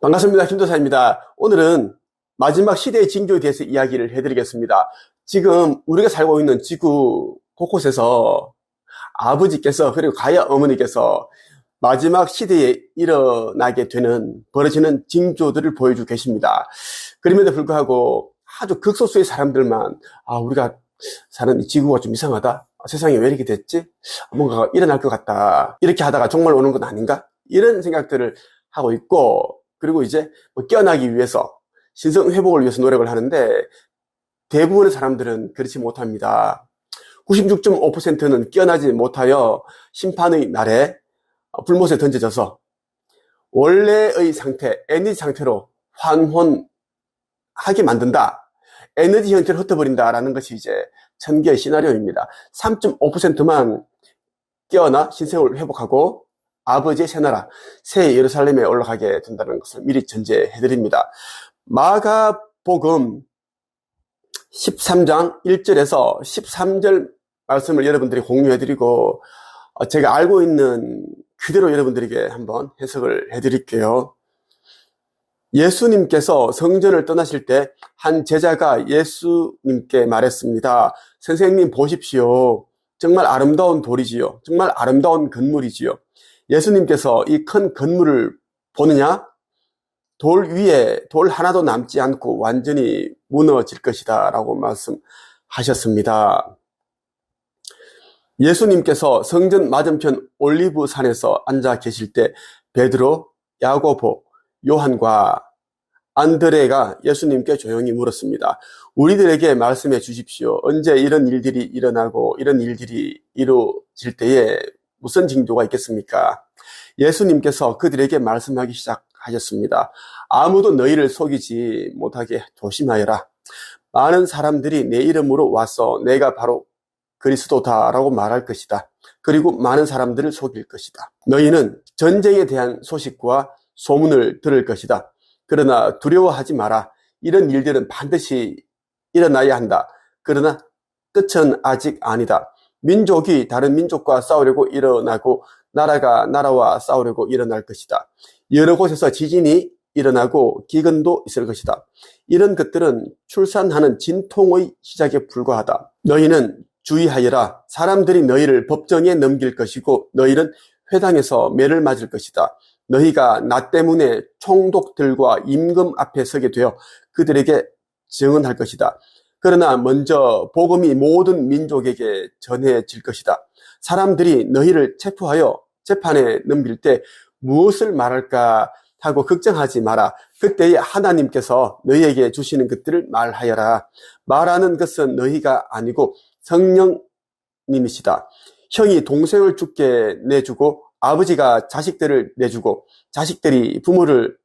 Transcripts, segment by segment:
반갑습니다. 김도사입니다. 오늘은 마지막 시대의 징조에 대해서 이야기를 해드리겠습니다. 지금 우리가 살고 있는 지구 곳곳에서 아버지께서 그리고 가야 어머니께서 마지막 시대에 일어나게 되는 벌어지는 징조들을 보여주고 계십니다. 그럼에도 불구하고 아주 극소수의 사람들만 아 우리가 사는 이 지구가 좀 이상하다. 아, 세상이 왜 이렇게 됐지? 뭔가가 일어날 것 같다. 이렇게 하다가 정말 오는 건 아닌가? 이런 생각들을 하고 있고 그리고 이제 뭐 깨어나기 위해서 신성 회복을 위해서 노력을 하는데 대부분의 사람들은 그렇지 못합니다. 96.5%는 깨어나지 못하여 심판의 날에 불못에 던져져서 원래의 상태, 에너지 상태로 환혼하게 만든다. 에너지 형태를 흩어버린다라는 것이 이제 천개의 시나리오입니다. 3.5%만 깨어나 신생을 회복하고 아버지의 새 나라, 새 예루살렘에 올라가게 된다는 것을 미리 전제해 드립니다. 마가복음 13장 1절에서 13절 말씀을 여러분들이 공유해 드리고 어, 제가 알고 있는 그대로 여러분들에게 한번 해석을 해 드릴게요. 예수님께서 성전을 떠나실 때 한 제자가 예수님께 말했습니다. 선생님 보십시오. 정말 아름다운 돌이지요. 정말 아름다운 건물이지요. 예수님께서 이 큰 건물을 보느냐? 돌 위에 돌 하나도 남지 않고 완전히 무너질 것이다 라고 말씀하셨습니다. 예수님께서 성전 맞은편 올리브 산에서 앉아 계실 때 베드로, 야고보, 요한과 안드레가 예수님께 조용히 물었습니다. 우리들에게 말씀해 주십시오. 언제 이런 일들이 일어나고 이런 일들이 이루어질 때에 무슨 징조가 있겠습니까? 예수님께서 그들에게 말씀하기 시작하셨습니다. 아무도 너희를 속이지 못하게 조심하여라. 많은 사람들이 내 이름으로 와서 내가 바로 그리스도다라고 말할 것이다. 그리고 많은 사람들을 속일 것이다. 너희는 전쟁에 대한 소식과 소문을 들을 것이다. 그러나 두려워하지 마라. 이런 일들은 반드시 일어나야 한다. 그러나 끝은 아직 아니다. 민족이 다른 민족과 싸우려고 일어나고 나라가 나라와 싸우려고 일어날 것이다. 여러 곳에서 지진이 일어나고 기근도 있을 것이다. 이런 것들은 출산하는 진통의 시작에 불과하다. 너희는 주의하여라. 사람들이 너희를 법정에 넘길 것이고 너희는 회당에서 매를 맞을 것이다. 너희가 나 때문에 총독들과 임금 앞에 서게 되어 그들에게 증언할 것이다. 그러나 먼저 복음이 모든 민족에게 전해질 것이다. 사람들이 너희를 체포하여 재판에 넘길 때 무엇을 말할까 하고 걱정하지 마라. 그때에 하나님께서 너희에게 주시는 것들을 말하여라. 말하는 것은 너희가 아니고 성령님이시다. 형이 동생을 죽게 내주고 아버지가 자식들을 내주고 자식들이 부모를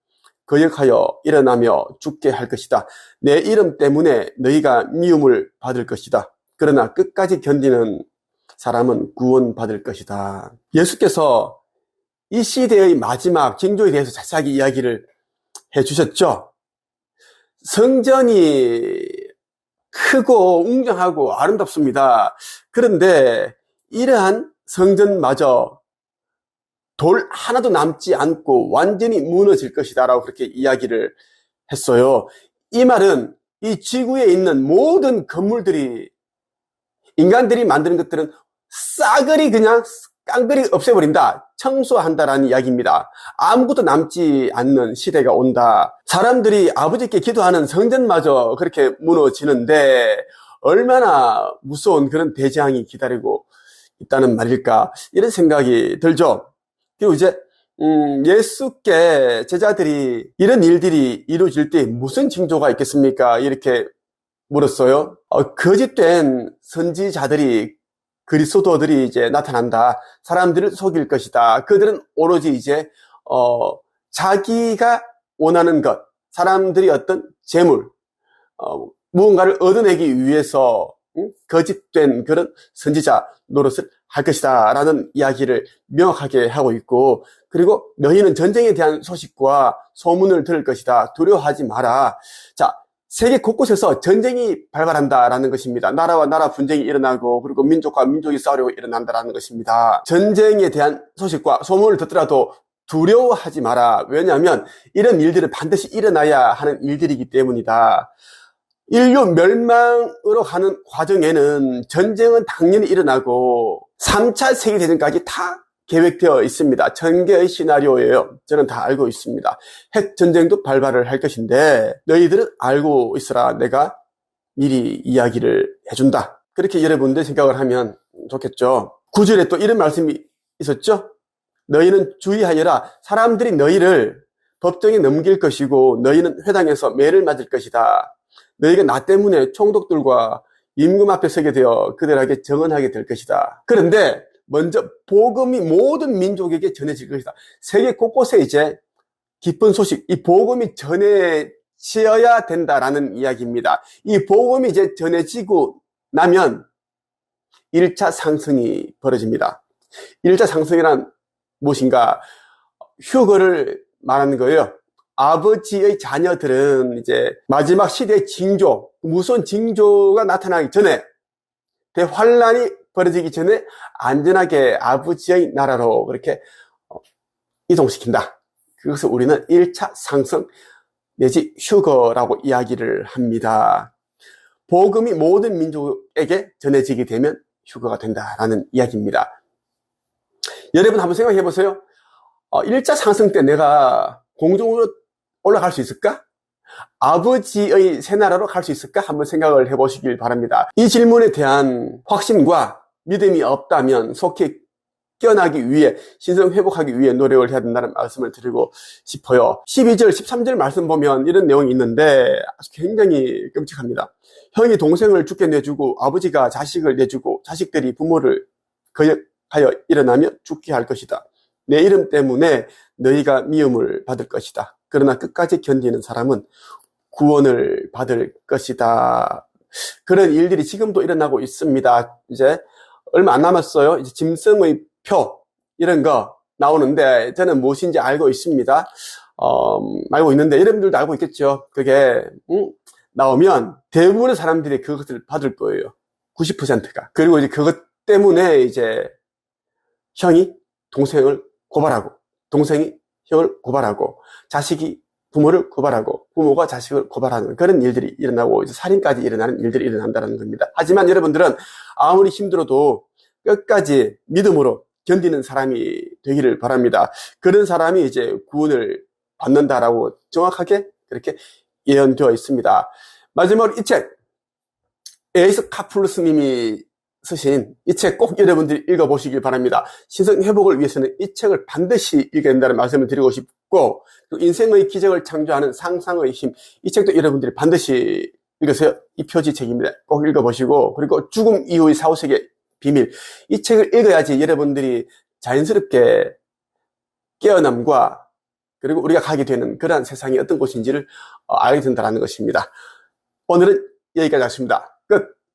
거역하여 일어나며 죽게 할 것이다. 내 이름 때문에 너희가 미움을 받을 것이다. 그러나 끝까지 견디는 사람은 구원받을 것이다. 예수께서 이 시대의 마지막 징조에 대해서 자세하게 이야기를 해 주셨죠. 성전이 크고 웅장하고 아름답습니다. 그런데 이러한 성전마저 돌 하나도 남지 않고 완전히 무너질 것이다 라고 그렇게 이야기를 했어요. 이 말은 이 지구에 있는 모든 건물들이 인간들이 만드는 것들은 싸그리 그냥 깡그리 없애버린다. 청소한다라는 이야기입니다. 아무것도 남지 않는 시대가 온다. 사람들이 아버지께 기도하는 성전마저 그렇게 무너지는데 얼마나 무서운 그런 대재앙이 기다리고 있다는 말일까 이런 생각이 들죠. 그리고 이제 음, 예수께 제자들이 이런 일들이 이루어질 때 무슨 징조가 있겠습니까? 이렇게 물었어요. 어, 거짓된 선지자들이 그리스도들이 이제 나타난다. 사람들을 속일 것이다. 그들은 오로지 이제 어, 자기가 원하는 것, 사람들이 어떤 재물, 어, 무언가를 얻어내기 위해서 응? 거짓된 그런 선지자 노릇을 할 것이다 라는 이야기를 명확하게 하고 있고 그리고 너희는 전쟁에 대한 소식과 소문을 들을 것이다 두려워하지 마라 자 세계 곳곳에서 전쟁이 발발한다라는 것입니다. 나라와 나라 분쟁이 일어나고 그리고 민족과 민족이 싸우려고 일어난다라는 것입니다. 전쟁에 대한 소식과 소문을 듣더라도 두려워하지 마라. 왜냐하면 이런 일들은 반드시 일어나야 하는 일들이기 때문이다. 인류 멸망으로 가는 과정에는 전쟁은 당연히 일어나고 3차 세계대전까지 다 계획되어 있습니다. 전개의 시나리오예요. 저는 다 알고 있습니다. 핵 전쟁도 발발을 할 것인데 너희들은 알고 있으라 내가 미리 이야기를 해준다. 그렇게 여러분들 생각을 하면 좋겠죠. 구절에 또 이런 말씀이 있었죠. 너희는 주의하여라. 사람들이 너희를 법정에 넘길 것이고 너희는 회당에서 매를 맞을 것이다. 너희가 나 때문에 총독들과 임금 앞에 서게 되어 그들에게 정언하게 될 것이다. 그런데 먼저 복음이 모든 민족에게 전해질 것이다. 세계 곳곳에 이제 기쁜 소식, 이 복음이 전해지어야 된다라는 이야기입니다. 이 복음이 이제 전해지고 나면 1차 상승이 벌어집니다. 1차 상승이란 무엇인가? 휴거를 말하는 거예요. 아버지의 자녀들은 이제 마지막 시대의 징조, 무서운 징조가 나타나기 전에 대환란이 벌어지기 전에 안전하게 아버지의 나라로 그렇게 어, 이동시킨다. 그것을 우리는 1차 상승 내지 휴거라고 이야기를 합니다. 복음이 모든 민족에게 전해지게 되면 휴거가 된다라는 이야기입니다. 여러분 한번 생각해 보세요. 1차 상승 때 내가 공중으로 올라갈 수 있을까? 아버지의 새 나라로 갈 수 있을까? 한번 생각을 해보시길 바랍니다. 이 질문에 대한 확신과 믿음이 없다면 속히 깨어나기 위해 신성 회복하기 위해 노력을 해야 된다는 말씀을 드리고 싶어요. 12절, 13절 말씀 보면 이런 내용이 있는데 아주 굉장히 끔찍합니다. 형이 동생을 죽게 내주고 아버지가 자식을 내주고 자식들이 부모를 거역하여 일어나며 죽게 할 것이다. 내 이름 때문에 너희가 미움을 받을 것이다. 그러나 끝까지 견디는 사람은 구원을 받을 것이다. 그런 일들이 지금도 일어나고 있습니다. 이제 얼마 안 남았어요. 이제 짐승의 표 이런 거 나오는데 저는 무엇인지 알고 있습니다. 어, 알고 있는데 여러분들도 알고 있겠죠. 그게 음, 나오면 대부분의 사람들이 그것을 받을 거예요. 90%가. 그리고 이제 그것 때문에 이제 형이 동생을 고발하고 동생이 형을 고발하고 자식이 부모를 고발하고 부모가 자식을 고발하는 그런 일들이 일어나고 이제 살인까지 일어나는 일들이 일어난다는 겁니다. 하지만 여러분들은 아무리 힘들어도 끝까지 믿음으로 견디는 사람이 되기를 바랍니다. 그런 사람이 이제 구원을 받는다라고 정확하게 그렇게 예언되어 있습니다. 마지막으로 이 책, 에이스 카플루스님이 쓰신 이 책 꼭 여러분들이 읽어보시길 바랍니다. 신성 회복을 위해서는 이 책을 반드시 읽어야 된다는 말씀을 드리고 싶고 인생의 기적을 창조하는 상상의 힘 이 책도 여러분들이 반드시 읽으세요. 이 표지 책입니다. 꼭 읽어보시고 그리고 죽음 이후의 사후세계 비밀 이 책을 읽어야지 여러분들이 자연스럽게 깨어남과 그리고 우리가 가게 되는 그러한 세상이 어떤 곳인지를 어, 알게 된다는 것입니다. 오늘은 여기까지 하겠습니다. 끝!